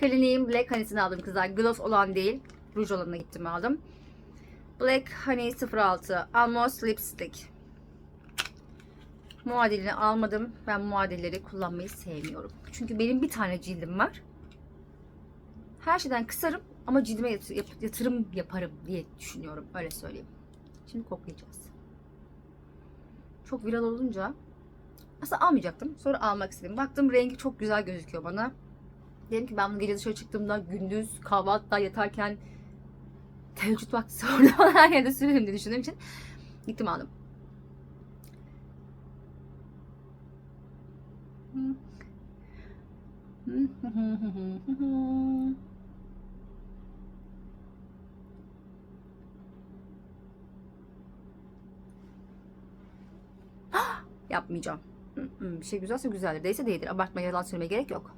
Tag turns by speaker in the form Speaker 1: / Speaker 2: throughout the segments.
Speaker 1: Clinique'in Black Honey'sini aldım kızlar. Gloss olan değil. Ruj olanına gittim aldım. Black Honey 06 Almost Lipstick. Muadilini almadım. Ben muadilleri kullanmayı sevmiyorum. Çünkü benim bir tane cildim var. Her şeyden kısarım ama cildime yatırım yaparım diye düşünüyorum. Öyle söyleyeyim. Şimdi koklayacağız. Çok viral olunca aslında almayacaktım. Sonra almak istedim. Baktım rengi çok güzel gözüküyor bana. Dedim ki ben bunu gece dışarı çıktığımda gündüz kahvaltıda yatarken teheccüd vakti sonra her yerde sürerim diye düşündüğüm için gittim aldım. Yapmayacağım. Bir şey güzelse güzeldir. Değilse değildir. Abartmaya yalan söylemeye gerek yok.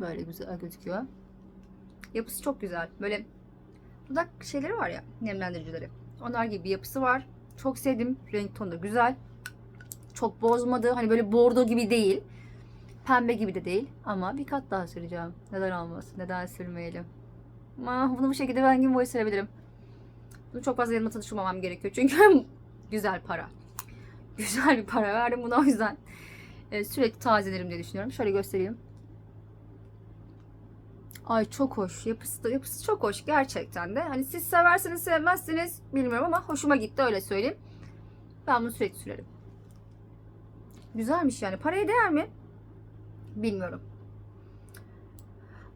Speaker 1: Böyle güzel gözüküyor. Yapısı çok güzel. Böyle dudak şeyleri var ya nemlendiricileri. Onlar gibi bir yapısı var. Çok sevdim. Renk tonu da güzel. Çok bozmadı. Hani böyle bordo gibi değil. Pembe gibi de değil. Ama bir kat daha süreceğim. Neden olmasın? Neden sürmeyelim? Ama bunu bu şekilde ben gün boyu sürebilirim. Bunu çok fazla yanıma tanışmamam gerekiyor. Çünkü güzel para. Güzel bir para verdim buna o yüzden. e, sürekli tazelerim diye düşünüyorum. Şöyle göstereyim. Ay çok hoş. Yapısı da yapısı çok hoş gerçekten de. Hani siz seversiniz sevmezsiniz bilmiyorum ama hoşuma gitti öyle söyleyeyim. Ben bunu sürekli sürerim. Güzelmiş yani. Paraya değer mi? Bilmiyorum.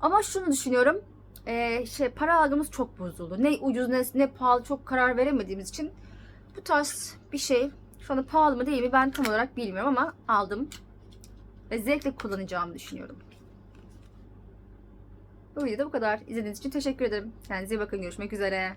Speaker 1: Ama şunu düşünüyorum. Ee, şey para algımız çok bozuldu. Ne ucuz ne, ne pahalı çok karar veremediğimiz için bu tarz bir şey şu anda pahalı mı değil mi ben tam olarak bilmiyorum ama aldım. Ve zevkle kullanacağımı düşünüyorum. Bu videoda bu kadar. İzlediğiniz için teşekkür ederim. Kendinize iyi bakın. Görüşmek üzere.